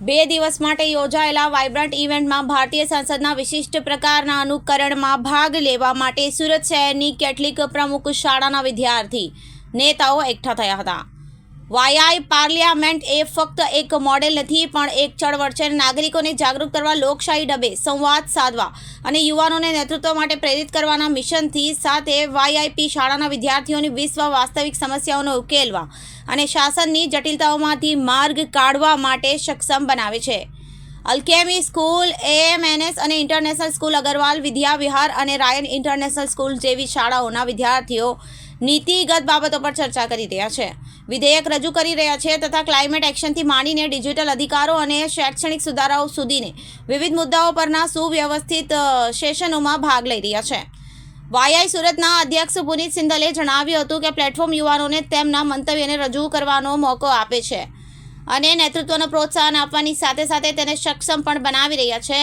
બે દિવસ માટે યોજાયેલા વાઇબ્રન્ટ ઇવેન્ટમાં ભારતીય સંસદના વિશિષ્ટ પ્રકારના અનુકરણમાં ભાગ લેવા માટે સુરત શહેરની કેટલીક પ્રમુખ શાળાના વિદ્યાર્થી નેતાઓ એકઠા થયા હતા. વાયાઈ પાર્લિયામેન્ટ એ ફક્ત એક મોડેલ નથી, પણ એક ચળવળ છે. નાગરિકોને જાગૃત કરવા, લોકશાહી ડબે સંવાદ સાધવા અને યુવાનોને નેતૃત્વ માટે પ્રેરિત કરવાના મિશનથી સાથે વાયઆઈપી શાળાના વિદ્યાર્થીઓની વિશ્વ વાસ્તવિક સમસ્યાઓને ઉકેલવા અને શાસનની જટિલતાઓમાંથી માર્ગ કાઢવા માટે સક્ષમ બનાવે છે. અલ્કેમી સ્કૂલ, એએમએનએસ અને ઇન્ટરનેશનલ સ્કૂલ અગરવાલ, વિદ્યા વિહાર અને રાયન ઇન્ટરનેશનલ સ્કૂલ જેવી શાળાઓના વિદ્યાર્થીઓ નીતિગત બાબતો પર ચર્ચા કરી રહ્યા છે. વિધેયક રજૂ કરી રહ્યા છે તથા ક્લાઇમેટ એક્શનથી માંડીને ડિજિટલ અધિકારો અને શૈક્ષણિક સુધારાઓ સુધીને વિવિધ મુદ્દાઓ પરના સુવ્યવસ્થિત સેશનોમાં ભાગ લઈ રહ્યા છે. વાયઆઈ સુરતના અધ્યક્ષ પુનીત સિંધલે જણાવ્યું હતું કે પ્લેટફોર્મ યુવાનોને તેમના મંતવ્યને રજૂ કરવાનો મોકો આપે છે અને નેતૃત્વને પ્રોત્સાહન આપવાની સાથે સાથે તેને સક્ષમ પણ બનાવી રહ્યા છે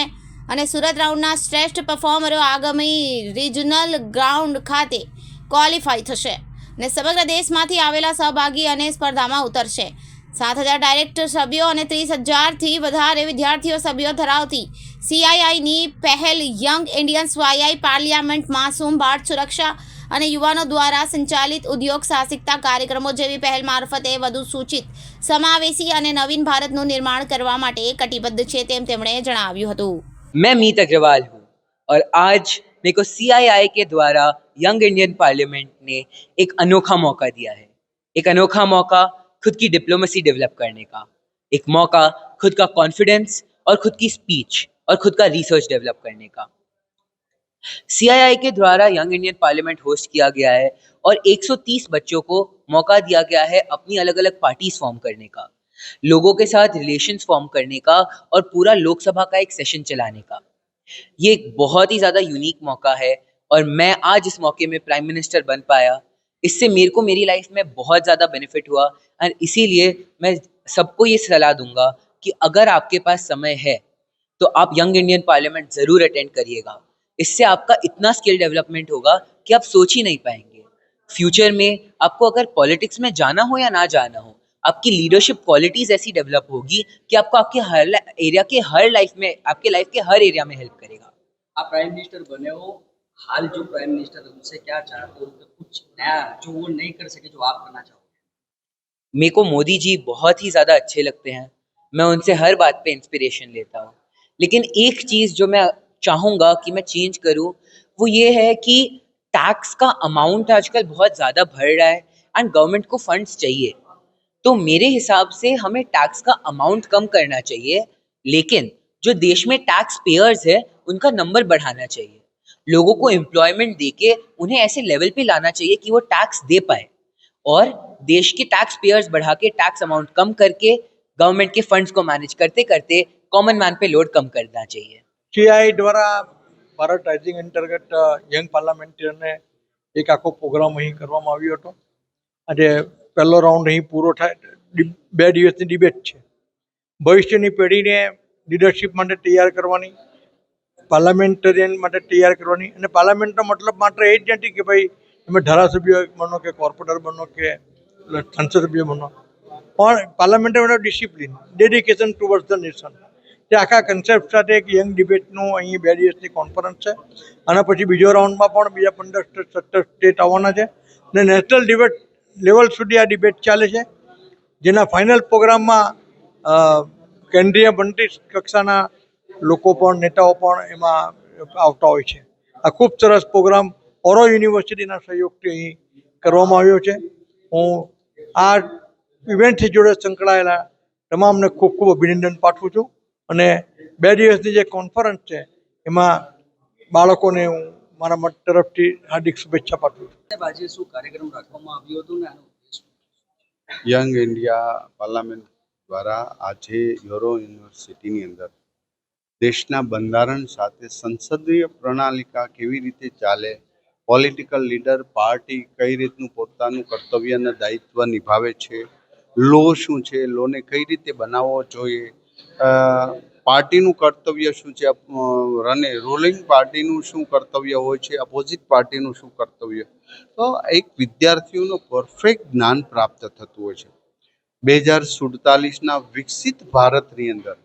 અને સુરત રાઉન્ડના શ્રેષ્ઠ પરફોર્મરો આગામી રિજનલ ગ્રાઉન્ડ ખાતે ક્વોલિફાય થશે. અને સમગ્ર દેશમાંથી આવેલા સહભાગી અને સ્પર્ધામાં ઉતરશે સાત હજાર ડાયરેક્ટ સભ્યો અને ત્રીસ હજારથી વધારે વિદ્યાર્થીઓ સભ્યો ધરાવતી સીઆઈઆઈની પહેલ યંગ ઇન્ડિયન્સ વાયઆઈ પાર્લિયામેન્ટ માસૂમ બાળ સુરક્ષા અને યુવાનો દ્વારા સંચાલિત ઉદ્યોગ સાહસિકતા કાર્યક્રમો જેવી પહેલ મારફતે વધુ સૂચિત સમાવેશી અને નવીન ભારતનું નિર્માણ કરવા માટે કટિબદ્ધ છે તેમ તેમણે જણાવ્યું હતું मैं मीत अग्रवाल हूँ और आज मेरे को CII के द्वारा यंग इंडियन पार्लियामेंट ने एक अनोखा मौका दिया है। एक अनोखा मौका खुद की डिप्लोमेसी डेवलप करने का। एक मौका खुद का कॉन्फिडेंस और खुद की स्पीच और खुद का रिसर्च डेवलप करने का। CII के द्वारा यंग इंडियन पार्लियामेंट होस्ट किया गया है और 130 बच्चों को मौका दिया गया है अपनी अलग अलग पार्टीज़ फॉर्म करने का। लोगों के साथ रिलेशंस फॉर्म करने का और पूरा लोकसभा का एक सेशन चलाने का। ये एक बहुत ही ज़्यादा यूनिक मौका है और मैं आज इस मौके में प्राइम मिनिस्टर बन पाया। इससे मेरे को मेरी लाइफ में बहुत ज़्यादा बेनिफिट हुआ और इसीलिए मैं सबको ये सलाह दूँगा कि अगर आपके पास समय है तो आप यंग इंडियन पार्लियामेंट ज़रूर अटेंड करिएगा। इससे आपका इतना स्किल डेवलपमेंट होगा कि आप सोच ही नहीं पाएँगे। फ्यूचर में आपको अगर पॉलिटिक्स में जाना हो या ना जाना हो आपकी लीडरशिप क्वालिटीज ऐसी डेवलप होगी कि आपको आपके हर एरिया के हर लाइफ में आपके लाइफ के हर एरिया में हेल्प करेगा। आप प्राइम मिनिस्टर बने हो हाल जो प्राइम मिनिस्टर है उनसे क्या चाहते हो कुछ नया जो वो नहीं कर सके जो आप करना चाहोगे? मेरे को मोदी जी बहुत ही ज़्यादा अच्छे लगते हैं। मैं उनसे हर बात पे इंस्पिरेशन लेता हूँ। लेकिन एक चीज़ जो मैं चाहूँगा कि मैं चेंज करूँ वो ये है कि टैक्स का अमाउंट आजकल बहुत ज़्यादा बढ़ रहा है एंड गवर्नमेंट को फंड्स चाहिए। तो मेरे हिसाब से हमें टैक्स का अमाउंट कम करना चाहिए लेकिन जो देश में टैक्स पेयर्स है उनका नंबर बढ़ाना चाहिए लोगों को एम्प्लॉयमेंट देके उन्हें ऐसे लेवल पे लाना चाहिए कि वो टैक्स दे पाए और देश के टैक्स पेयर्स बढ़ा के टैक्स अमाउंट कम करके गवर्नमेंट के फंड्स को मैनेज करते करते कॉमन मैन पे लोड कम करना चाहिए સીઆઈ દ્વારા ભારત રાઇઝિંગ અંતર્ગત યંગ પાર્લામેન્ટરીયનને એક આખો પ્રોગ્રામ અહીં કરવામાં આવ્યો હતો આજે પહેલો રાઉન્ડ અહીં પૂરો થાય બે દિવસની ડિબેટ છે. ભવિષ્યની પેઢીને લીડરશિપ માટે તૈયાર કરવાની પાર્લામેન્ટરિયન માટે તૈયાર કરવાની અને પાર્લામેન્ટનો મતલબ માત્ર એ જ નથી કે ભાઈ તમે ધારાસભ્ય બનો કે કોર્પોરેટર બનો કે સંસદ સભ્ય બનો. પણ parliamentary discipline dedication towards the nation તે આખા કન્સેપ્ટ સાથે એક યંગ ડિબેટનું અહીં બે દિવસની કોન્ફરન્સ છે. અને પછી બીજો રાઉન્ડમાં પણ બીજા પંદર, સત્તર સ્ટેટ આવવાના છે. અને નેશનલ ડિબેટ લેવલ સુધી આ ડિબેટ ચાલે છે. જેના ફાઇનલ પ્રોગ્રામમાં કેન્દ્રીય મંત્રી કક્ષાના લોકો પણ, નેતાઓ પણ એમાં આવતા હોય છે. આ ખૂબ સરસ પ્રોગ્રામ ઓરો યુનિવર્સિટીના સહયોગથી અહીં કરવામાં આવ્યો છે. હું આ ઇવેન્ટથી જોડે સંકળાયેલા તમામને ખૂબ ખૂબ અભિનંદન પાઠવું છું. અને બે દિવસની જે કોન્ફરન્સ છે, એમાં બાળકોને હું મારા મત તરફથી હાર્દિક શુભેચ્છા પાઠવું છું આજે શું કાર્યક્રમ રાખવામાં આવ્યો હતો ને આનો ઉદ્દેશ શું? યંગ ઇન્ડિયા પાર્લામેન્ટ દ્વારા આજે યુરો યુનિવર્સિટીની અંદર દેશના બંધારણ સાથે સંસદીય પ્રણાલિકા કેવી રીતે ચાલે પોલિટિકલ લીડર પાર્ટી કઈ રીતનું પોતાનું કર્તવ્ય અને દાયિત્વ નિભાવે છે લો શું છે લોને કઈ રીતે બનાવવો જોઈએ અ, પાર્ટીનું કર્તવ્ય શું છે? રને રૂલિંગ પાર્ટીનું શું કર્તવ્ય હોય છે? અપોઝિટ પાર્ટીનું શું કર્તવ્ય? તો એક વિદ્યાર્થીઓનું પરફેક્ટ જ્ઞાન પ્રાપ્ત થતું હોય છે. બે હજાર સુડતાલીસના વિકસિત ભારતની અંદર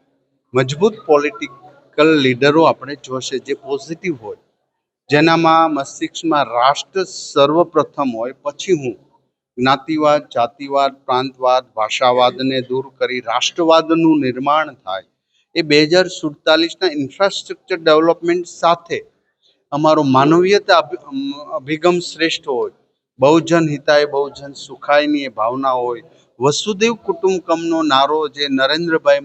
મજબૂત પોલિટિકલ લીડરો આપણે જોશે જે પોઝિટિવ હોય. જેનામાં મસ્તિષ્કમાં રાષ્ટ્ર સર્વપ્રથમ હોય, પછી હું. જ્ઞાતિવાદ, જાતિવાદ, પ્રાંતવાદ, ભાષાવાદને દૂર કરી રાષ્ટ્રવાદનું નિર્માણ થાય. એ બે હજાર સુડતાલીસના ઇન્ફ્રાસ્ટ્રક્ચર ડેવલપમેન્ટ સાથે અમારો માનવીયતા અભિગમ શ્રેષ્ઠ હોય. બહુજન હિતાય બહુજન સુખાયની એ ભાવના હોય. વસુદેવ કુટુંબકમનો નારો જે નરેન્દ્રભાઈ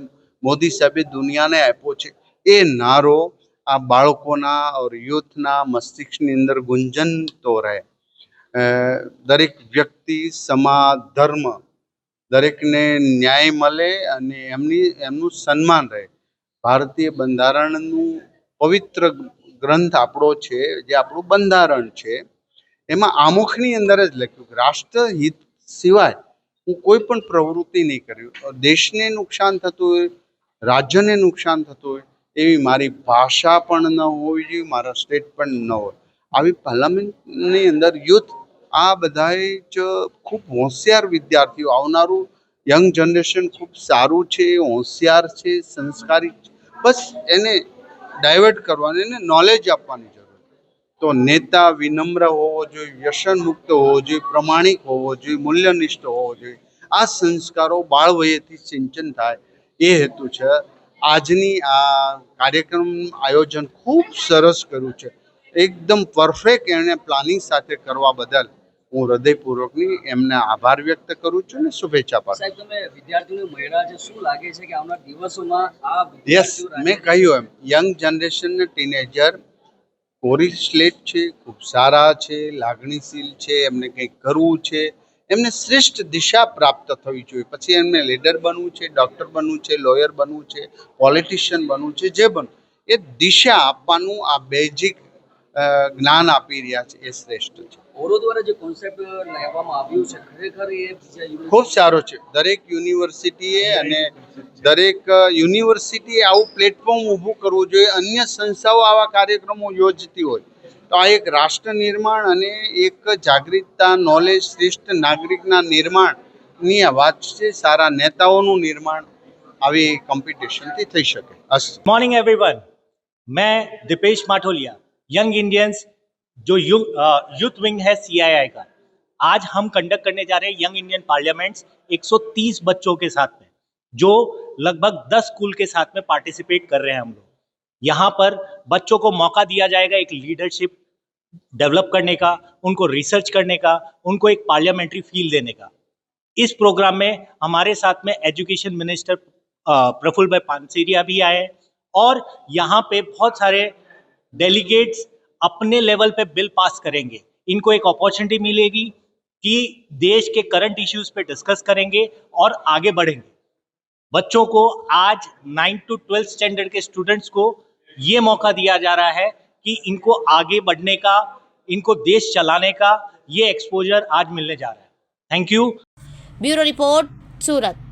મોદી સાહેબે દુનિયાને આપ્યો છે એ નારો આ બાળકોના ઓર યુથના મસ્તિષ્કની અંદર ગુંજનતો રહે. અ, દરેક વ્યક્તિ સમાજ ધર્મ દરેકને ન્યાય મળે અને એમની એમનું સન્માન રહે. ભારતીય બંધારણનું પવિત્ર ગ્રંથ આપણો છે, જે આપણું બંધારણ છે, એમાં આમુખની અંદર જ લખ્યું કે રાષ્ટ્રહિત સિવાય હું કોઈ પણ પ્રવૃત્તિ નહીં કર્યું દેશને નુકસાન થતું હોય, રાજ્યને નુકસાન થતું હોય, એવી મારી ભાષા પણ ન હોવી જોઈએ, મારા સ્ટેટ પણ ન હોય. આવી પાર્લામેન્ટની અંદર યુથ આ બધાએ જ ખૂબ હોશિયાર વિદ્યાર્થીઓ આવનારું યંગ જનરેશન ખૂબ સારું છે, હોશિયાર છે, સંસ્કારી છે. બસ એને ડાયવર્ટ કરવાની, એને નોલેજ આપવાની જરૂર. તો નેતા વિનમ્ર હોવો જોઈએ વ્યસન મુક્ત હોવો જોઈએ, પ્રમાણિક હોવો જોઈએ, મૂલ્યનિષ્ઠ હોવો જોઈએ. આ સંસ્કારો બાળવયેથી સિંચન થાય. એ હેતુ છે. આજની આ કાર્યક્રમ આયોજન ખૂબ સરસ કર્યું છે. એકદમ પરફેક્ટ એણે પ્લાનિંગ સાથે કરવા બદલ. હું હૃદયપૂર્વકની એમને આભાર વ્યક્ત કરું છું અને શુભેચ્છા પાઠવું સાહેબ તમે વિદ્યાર્થીઓને મળ્યા છે શું લાગે છે કે આવનાર દિવસોમાં આ યસ મેં કહ્યું એમ યંગ જનરેશનને ટીનેજર કોરી સ્લેટ છે ખૂબ સારા છે લાગણીશીલ છે એમને કંઈક કરવું છે એમને શ્રેષ્ઠ દિશા પ્રાપ્ત થવી જોઈએ. પછી એમને લીડર બનવું છે ડૉક્ટર બનવું છે લોયર બનવું છે પોલિટિશિયન બનવું છે જે બનવું. એ દિશા આપવાનું આ બેઝિક જ્ઞાન આપી રહ્યા છે એ શ્રેષ્ઠ છે. ઓરો જે કોન્સેપ્ટ લાવવામાં આવ્યો છે ખૂબ સારો છે. દરેક યુનિવર્સિટીએ અને દરેક યુનિવર્સિટીએ આવું પ્લેટફોર્મ ઊભું કરવું જોઈએ. અન્ય સંસ્થાઓ આવા કાર્યક્રમો યોજતી હોય. તો આ એક રાષ્ટ્ર નિર્માણ અને એક જાગૃતતા નોલેજ શ્રેષ્ઠ નાગરિકના નિર્માણની વાત છે. સારા નેતાઓનું નિર્માણ આવી કોમ્પિટિશનથી થઈ શકે. મોર્નિંગ એવરીવન મેં દિપેશ માઠોલિયા યંગ ઇન્ડિયન્સ जो यू यूथ विंग है सीआईआई का। आज हम कंडक्ट करने जा रहे हैं यंग इंडियन पार्लियामेंट्स 130 बच्चों के साथ में, जो लगभग 10 स्कूल के साथ में पार्टिसिपेट कर रहे हैं हम लोग। यहाँ पर बच्चों को मौका दिया जाएगा एक लीडरशिप डेवलप करने का, उनको रिसर्च करने का, उनको एक पार्लियामेंट्री फील देने का। इस प्रोग्राम में हमारे साथ में एजुकेशन मिनिस्टर प्रफुल्ल भाई पानसेरिया भी आए और यहाँ पे बहुत सारे डेलीगेट्स अपने लेवल पे बिल पास करेंगे। इनको एक अपॉर्चुनिटी मिलेगी कि देश के करंट इश्यूज़ पे डिस्कस करेंगे और आगे बढ़ेंगे। बच्चों को आज नाइन्थ टू ट्वेल्थ स्टैंडर्ड के स्टूडेंट्स को ये मौका दिया जा रहा है कि इनको आगे बढ़ने का, इनको देश चलाने का ये एक्सपोजर आज मिलने जा रहा है। Thank you bureau report, Surat.